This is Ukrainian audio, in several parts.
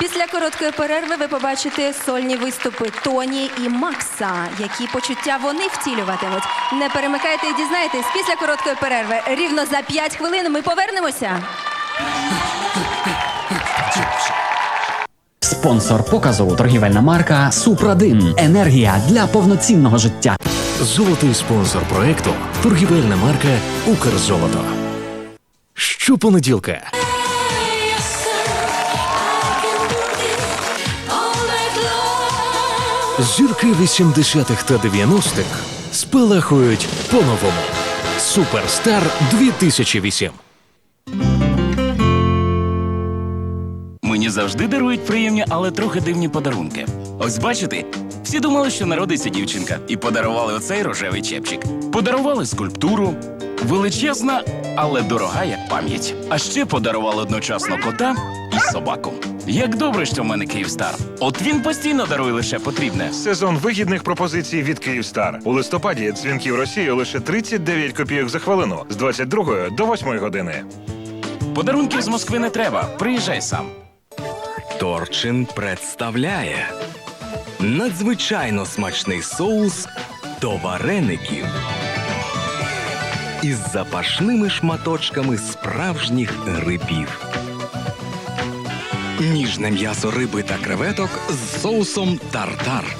Після короткої перерви ви побачите сольні виступи Тоні і Макса. Які почуття вони втілюватимуть. Не перемикайте і дізнаєтесь після короткої перерви. Рівно за 5 хвилин ми повернемося. Спонсор показу торгівельна марка Супрадин. Енергія для повноцінного життя. Золотий спонсор проекту торгівельна марка Укрзолото. Щопонеділка зірки 80-х та 90-х спалахують по-новому. Суперстар 2008. Мені завжди дарують приємні, але трохи дивні подарунки. Ось бачите, всі думали, що народиться дівчинка, і подарували оцей рожевий чепчик. Подарували скульптуру, величезна, але дорога як пам'ять. А ще подарували одночасно кота і собаку. Як добре, що в мене Київстар. От він постійно дарує лише потрібне. Сезон вигідних пропозицій від Київстар. У листопаді дзвінків Росії лише 39 копійок за хвилину з 22 до 8 години. Подарунків з Москви не треба. Приїжджай сам. Торчин представляє надзвичайно смачний соус до вареників із запашними шматочками справжніх грибів. Ніжне м'ясо риби та креветок з соусом тартар.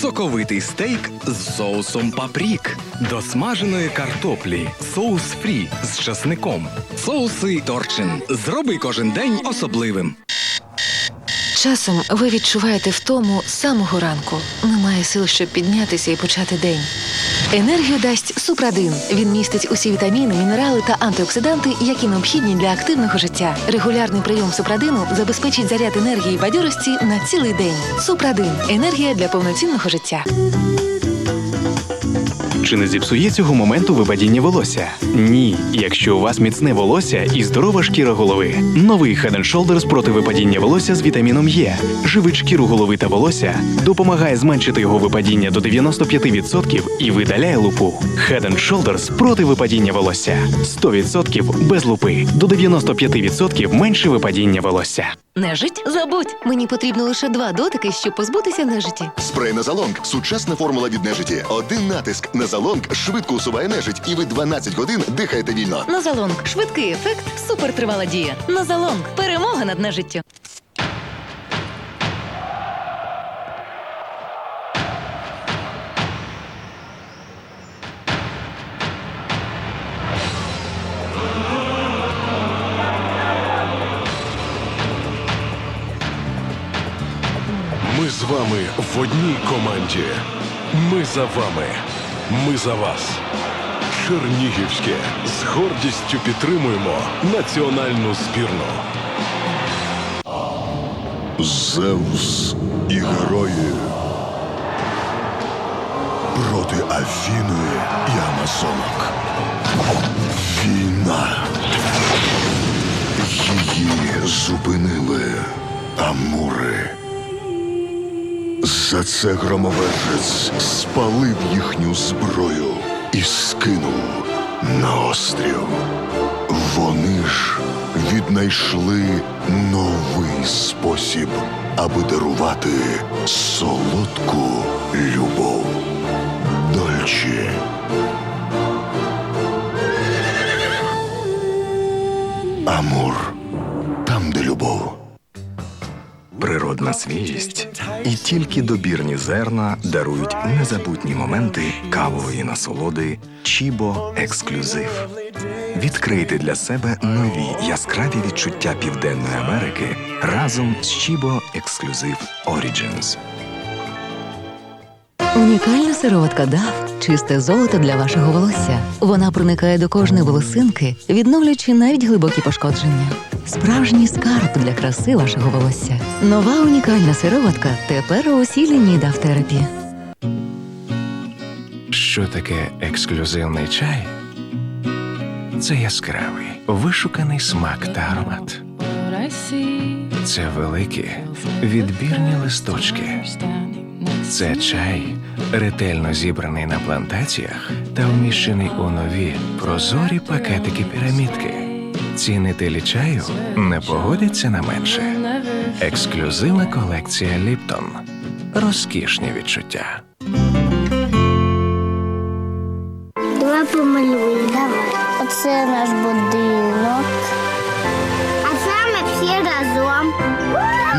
Соковитий стейк з соусом папрік. До смаженої картоплі. Соус фрі з часником. Соуси Торчин. Зроби кожен день особливим. Часом ви відчуваєте втому з самого ранку. Немає сил, щоб піднятися і почати день. Енергію дасть Супрадин. Він містить усі вітаміни, мінерали та антиоксиданти, які необхідні для активного життя. Регулярний прийом Супрадину забезпечить заряд енергії і бадьорості на цілий день. Супрадин енергія для повноцінного життя. Чи не зіпсує цього моменту випадіння волосся? Ні, якщо у вас міцне волосся і здорова шкіра голови. Новий Head and Shoulders проти випадіння волосся з вітаміном Е. Живить шкіру голови та волосся, допомагає зменшити його випадіння до 95% і видаляє лупу. Head and Shoulders проти випадіння волосся. 100% без лупи. До 95% менше випадіння волосся. Нежить? Забудь. Мені потрібно лише два дотики, щоб позбутися нежиті. Спрей Назалонг – сучасна формула від нежиті. Один натиск Назалонг швидко усуває нежить, і ви 12 годин дихаєте вільно. Назалонг. Швидкий ефект, супертривала дія. Назалонг. Перемога над нежиттю. Ми з вами в одній команді. Ми за вами. Ми за вас. Чернігівське з гордістю підтримуємо національну збірну. Зевс і герої проти Афіни і Амазонок. Війна. Її зупинили Амури. За це громовержець спалив їхню зброю і скинув на острів. Вони ж віднайшли новий спосіб, аби дарувати солодку любов. Дольче. Амур. Природна свіжість і тільки добірні зерна дарують незабутні моменти кавової насолоди Чібо Ексклюзив. Відкрийте для себе нові яскраві відчуття Південної Америки разом з Чібо Ексклюзив Origins. Унікальна сироватка DAF – чисте золото для вашого волосся. Вона проникає до кожної волосинки, відновлюючи навіть глибокі пошкодження. Справжній скарб для краси вашого волосся. Нова унікальна сироватка тепер у усій лінії DAF терапі. Що таке ексклюзивний чай? Це яскравий, вишуканий смак та аромат. Це великі, відбірні листочки. Це чай, ретельно зібраний на плантаціях та вміщений у нові прозорі пакетики пірамідки. Цінителі чаю не погодяться на менше. Ексклюзивна колекція Ліптон. Розкішні відчуття. Давай помалюємо. Давай. Оце наш будинок. А ми всі разом.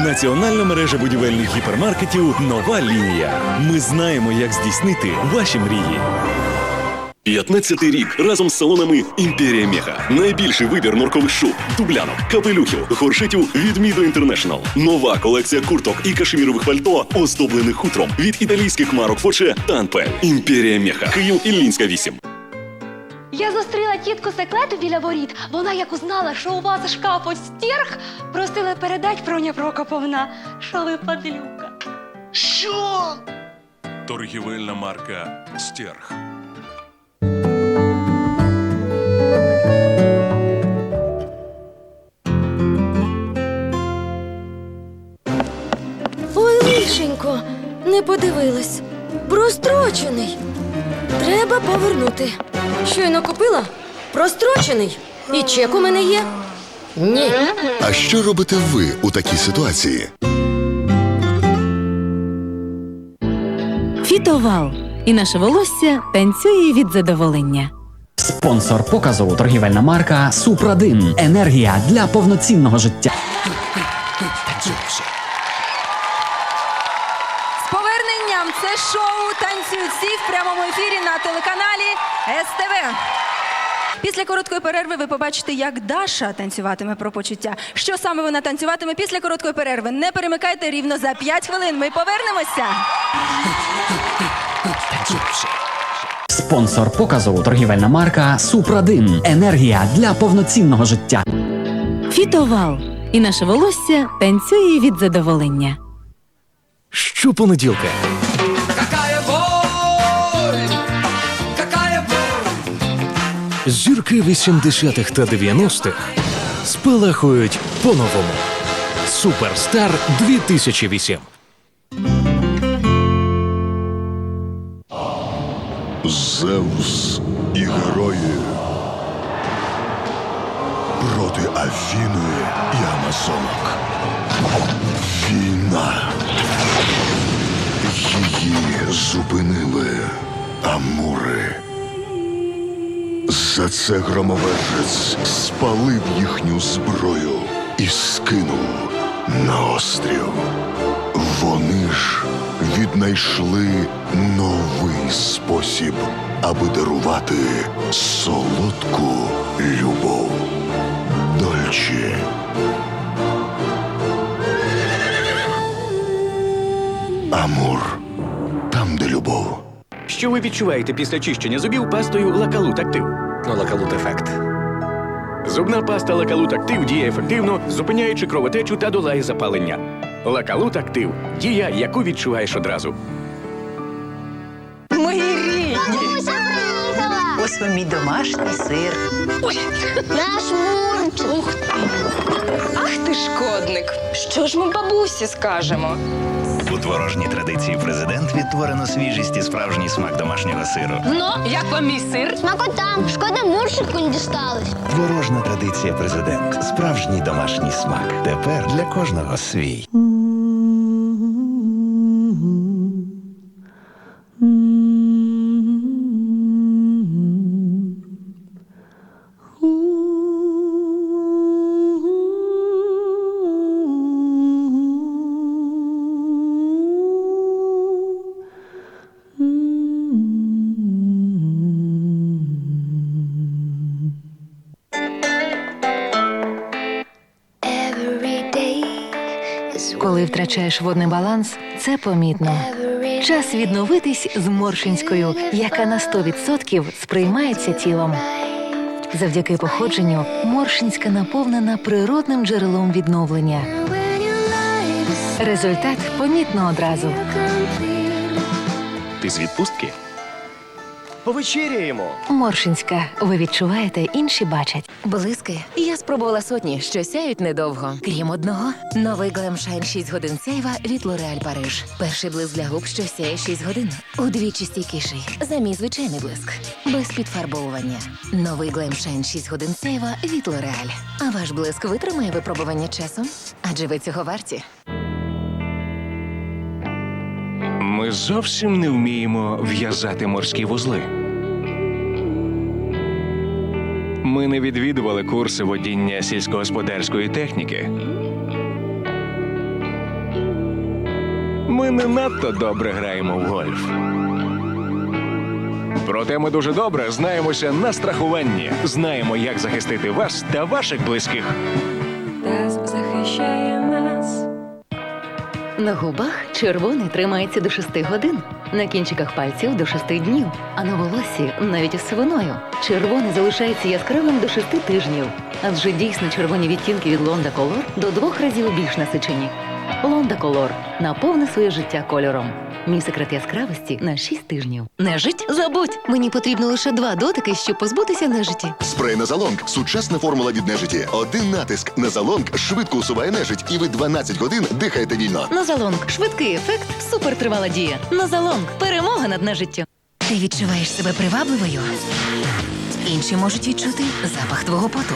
Національна мережа будівельних гіпермаркетів Нова лінія. Ми знаємо, як здійснити ваші мрії. 15-й рік разом з салонами Імперія Меха. Найбільший вибір норкових шуб, дублянок, капелюхів, горшитів від Мідо Інтернешнл. Нова колекція курток і кашемірових пальто, оздоблених хутром від італійських марок Фоче та Анпель. Імперія Меха. Київ Іллінська 8. Я зустріла тітку секлету біля воріт. Вона як узнала, що у вас шкаф ось стірг, просила передать Проня Прокоповна, що ви падлюка. Що? Торгівельна марка Стерх. Повернути. Щойно купила? Прострочений. І чек у мене є. Ні. А що робите ви у такій ситуації? Фітовал. І наше волосся танцює від задоволення. Спонсор показу торгівельна марка Супрадин. Енергія для повноцінного життя. З всі» в прямому ефірі на телеканалі СТВ. Після короткої перерви ви побачите, як Даша танцюватиме про почуття. Що саме вона танцюватиме після короткої перерви? Не перемикайте рівно за 5 хвилин. Ми повернемося. Спонсор показу торгівельна марка Супрадин. Енергія для повноцінного життя. Фітовал. І наше волосся танцює від задоволення. Щопонеділка. Зірки 80-х та 90-х спалахують по-новому. Суперстар 2008. Зевс і герої проти Афіни і Амазонок. Війна. Її зупинили Амури. За це громовержець спалив їхню зброю і скинув на острів. Вони ж віднайшли новий спосіб, аби дарувати солодку любов. Дольче. Амур. Там, де любов. Що ви відчуваєте після чищення зубів пастою Лакалут Актив? Лакалут ефект. Зубна паста Лакалут Актив діє ефективно, зупиняючи кровотечу та долає запалення. Лакалут Актив дія, яку відчуваєш одразу. Мої рідні. Ось вам мій домашній сир. Наш мурчик. Ах ти шкодник! Що ж ми бабусі скажемо? У творожній традиції президент відтворено свіжість і справжній смак домашнього сиру. Ну, як вам мій сир? Смакотам. Шкода мурчику не дісталось. Творожна традиція президент. Справжній домашній смак. Тепер для кожного свій. Втрачаєш водний баланс, це помітно. Час відновитись з Моршинською, яка на 100% сприймається тілом. Завдяки походженню Моршинська наповнена природним джерелом відновлення. Результат помітно одразу. Ти з відпустки? Повечеряємо. Моршинська. Ви відчуваєте, інші бачать. Блиски. Я спробувала сотні, що сяють недовго. Крім одного. Новий Glam Shine 6 годин сяйва від L'Oréal Париж. Перший блиск для губ, що сяє 6 годин. Удвічі стійкіший. За мій звичайний блиск. Без підфарбовування. Новий Glam Shine 6 годин сяйва від L'Oréal. А ваш блиск витримає випробування часом? Адже ви цього варті. Ми зовсім не вміємо в'язати морські вузли. Ми не відвідували курси водіння сільськогосподарської техніки. Ми не надто добре граємо в гольф. Проте ми дуже добре знаємося на страхуванні, знаємо, як захистити вас та ваших близьких. захищає нас. На губах червоний тримається до 6 годин, на кінчиках пальців до 6 днів, а на волосі навіть із сивиною. Червоний залишається яскравим до 6 тижнів, адже дійсно червоні відтінки від Лонда Колор до двох разів більш насичені. Лонда Колор наповни своє життя кольором. Мій секрет яскравості на 6 тижнів. Нежить? Забудь! Мені потрібно лише два дотики, щоб позбутися нежиті. Спрей Назалонг – сучасна формула від нежиті. Один натиск Назалонг швидко усуває нежить, і ви 12 годин дихаєте вільно. Назалонг. Швидкий ефект, супертривала дія. Назалонг. Перемога над нежиттю. Ти відчуваєш себе привабливою? Інші можуть відчути запах твого поту.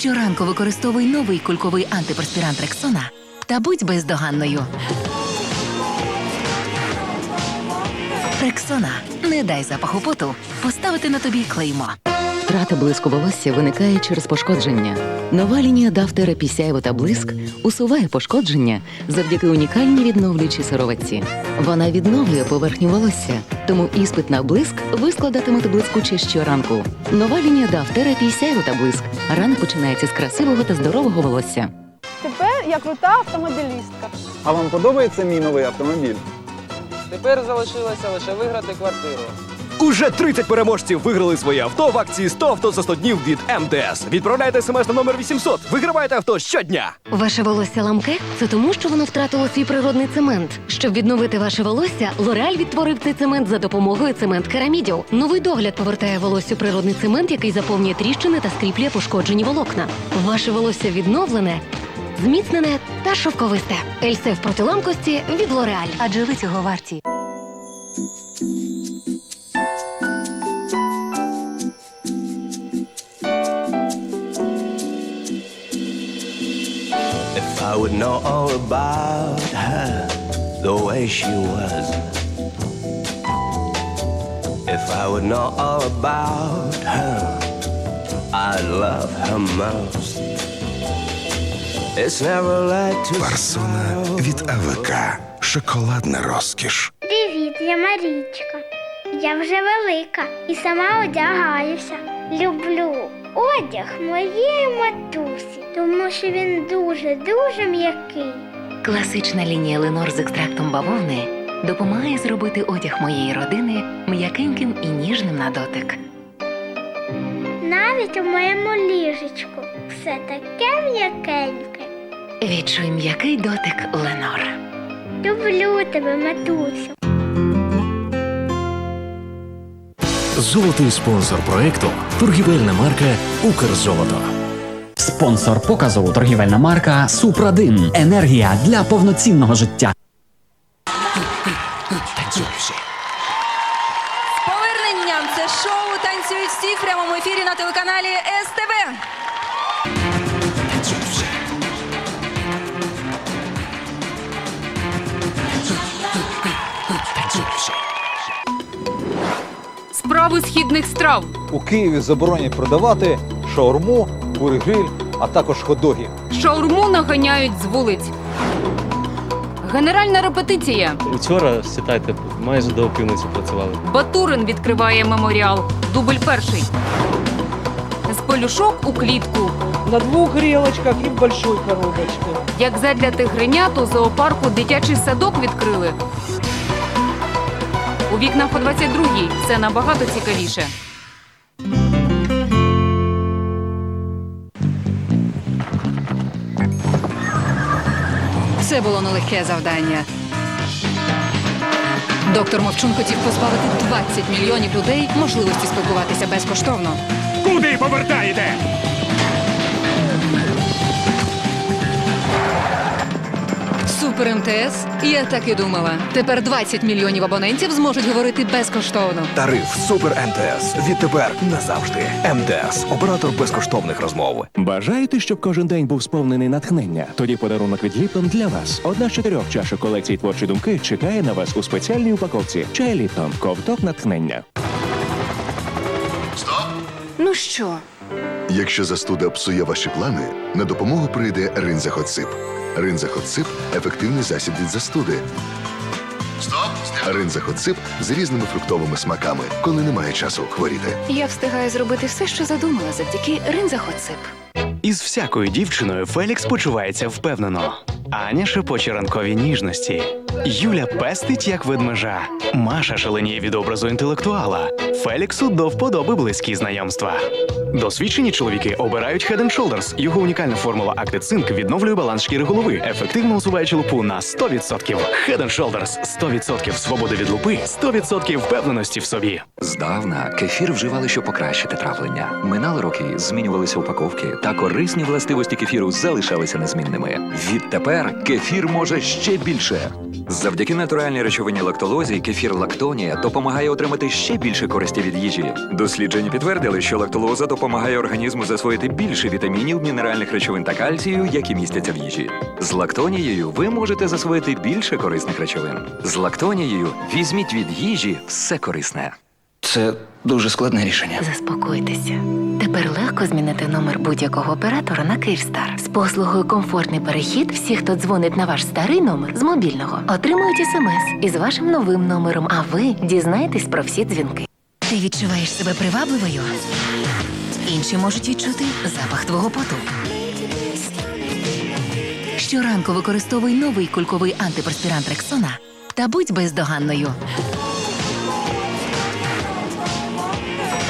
Щоранку використовуй новий кульковий антиперспірант Рексона та будь бездоганною. Рексона. Не дай запаху поту поставити на тобі клеймо. Втрата блиску волосся виникає через пошкодження. Нова лінія Therapy сяйво та блиск усуває пошкодження завдяки унікальній відновлюючій сироватці. Вона відновлює поверхню волосся, тому іспит на блиск ви складатимете блискуче щоранку. Нова лінія Therapy сяйво та блиск. Ранок починається з красивого та здорового волосся. Тепер я крута автомобілістка. А вам подобається мій новий автомобіль? Тепер залишилося лише виграти квартиру. Уже 30 переможців виграли своє авто в акції 100 авто за 100 днів від МТС. Відправляйте смс на номер 800. Вигравайте авто щодня. Ваше волосся ламке це тому, що воно втратило свій природний цемент. Щоб відновити ваше волосся, Лореаль відтворив цей цемент за допомогою цемент Керамідіо. Новий догляд повертає волоссю природний цемент, який заповнює тріщини та скріплює пошкоджені волокна. Ваше волосся відновлене, зміцнене та шовковисте. Ельсев проти ламкості від Лореаль. Адже ви цього варті. I would know all about her, the way she was. If I would know all about her, I'd love her most. It's never like to Парсона від АВК. Шоколадна розкіш. Привіт, я Марічка. Я вже велика і сама одягаюся. Люблю одяг моєї матусі, тому що він дуже-дуже м'який. Класична лінія Ленор з екстрактом бавовни допомагає зробити одяг моєї родини м'якеньким і ніжним на дотик. Навіть у моєму ліжечку все таке м'якеньке. Відчуй м'який дотик Ленор. Люблю тебе, матусю. Золотий спонсор проекту торгівельна марка Укрзолото. Спонсор показу торгівельна марка Супрадин. Енергія для повноцінного життя. З поверненням це шоу танцюють всі в прямому ефірі на телеканалі СТБ. Справи східних страв. У Києві заборонять продавати шаурму, бургриль, а також ходоги. Шаурму наганяють з вулиць. Генеральна репетиція. Учора, вважайте, майже до опівниці працювали. Батурин відкриває меморіал. Дубль перший. З пелюшок у клітку. На двух грелочках и в большой коробочке. Як задля тигренят у зоопарку дитячий садок відкрили. У вікнах по 22-й все набагато цікавіше. Це було нелегке завдання. Доктор Мовчун хотів позбавити 20 мільйонів людей можливості спілкуватися безкоштовно. Куди повертаєте? Супер МТС? Я так і думала. Тепер 20 мільйонів абонентів зможуть говорити безкоштовно. Тариф Супер МТС. Відтепер назавжди. МТС. Оператор безкоштовних розмов. Бажаєте, щоб кожен день був сповнений натхнення? Тоді подарунок від Ліптон для вас. Одна з чотирьох чашок колекції творчі думки чекає на вас у спеціальній упаковці. Чай Ліптон. Ковток натхнення. Ну що, Якщо застуда псує ваші плани, на допомогу прийде ринзахоцип. Ринзахоцип ефективний засіб від застуди. Ринзахоцип з різними фруктовими смаками, коли немає часу хворіти. Я встигаю зробити все, що задумала завдяки ринзахоцип. Із всякою дівчиною Фелікс почувається впевнено. Аня шепоче ранкові ніжності. Юля пестить як ведмежа. Маша шаленіє від образу інтелектуала. Феліксу до вподоби близькі знайомства. Досвідчені чоловіки обирають Head Shoulders. Його унікальна формула Zinc відновлює баланс шкіри голови, ефективно усуваючи лупу на 100%. Head Shoulders – 100% свободи від лупи, 100% впевненості в собі. Здавна кефір вживали, щоб покращити травлення. Минали роки, змінювалися упаковки, та корисні властивості кефіру залишалися незмінними. Відтепер кефір може ще більше. Завдяки натуральній речовині лактолозі, кефір лактонія допомагає отримати ще більше користі від їжі. Дослідження підтвердили, що лактолоза допомагає організму засвоїти більше вітамінів, мінеральних речовин та кальцію, які містяться в їжі. З лактонією ви можете засвоїти більше корисних речовин. З лактонією візьміть від їжі все корисне. Це дуже складне рішення. Заспокойтеся. Тепер легко змінити номер будь-якого оператора на Київстар. З послугою комфортний перехід. Всі, хто дзвонить на ваш старий номер з мобільного, отримують смс із вашим новим номером. А ви дізнаєтесь про всі дзвінки. ти відчуваєш себе привабливою? Інші можуть відчути запах твого поту. Щоранку використовуй новий кульковий антиперспірант Рексона та будь бездоганною.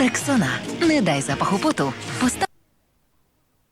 Рексона. Не дай запаху поту.